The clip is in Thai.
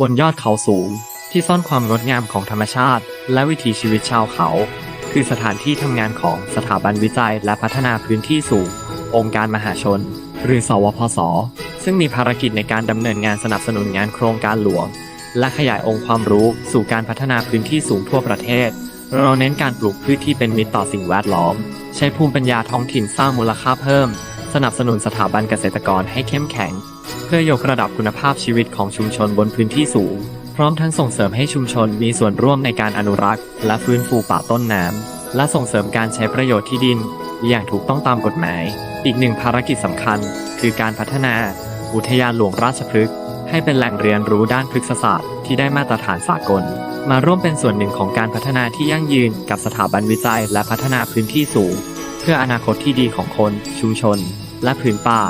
บนยอดเขาสูง ที่ซ่อนความงดงามของธรรมชาติ และวิถีชีวิตชาวเขา คือสถานที่ทำงานของสถาบันวิจัยและพัฒนาพื้นที่สูง องค์การมหาชน หรือสวพสซึ่งมีภารกิจในการดำเนินงานสนับสนุนงานโครงการหลวง และขยายองค์ความรู้สู่การพัฒนาพื้นที่สูงทั่วประเทศ เราเน้นการปลูกพืชที่เป็นมิตรต่อสิ่งแวดล้อม ใช้ภูมิปัญญาท้องถิ่นสร้างมูลค่าเพิ่ม สนับสนุนสถาบันเกษตรกรให้เข้มแข็ง เพื่อยกระดับคุณภาพชีวิตของชุมชนบนพื้นที่สูง พร้อมทั้งส่งเสริมให้ชุมชนมีส่วนร่วมในการอนุรักษ์ และฟื้นฟูป่าต้นน้ำและส่งเสริมการใช้ประโยชน์ที่ดิน อย่างถูกต้องตามกฎหมาย อีกหนึ่งภารกิจสำคัญ คือการพัฒนา อุทยานหลวงราชพฤกษ์ให้เป็นแหล่งเรียนรู้ด้านพฤกษศาสตร์ที่ได้มาตรฐานสากล มาร่วมเป็นส่วนหนึ่งของการพัฒนาที่ยั่งยืนกับสถาบันวิจัย และพัฒนาพื้นที่สูง พื่ออนาคตที่ดีของคนชุมชน และพื้นป่า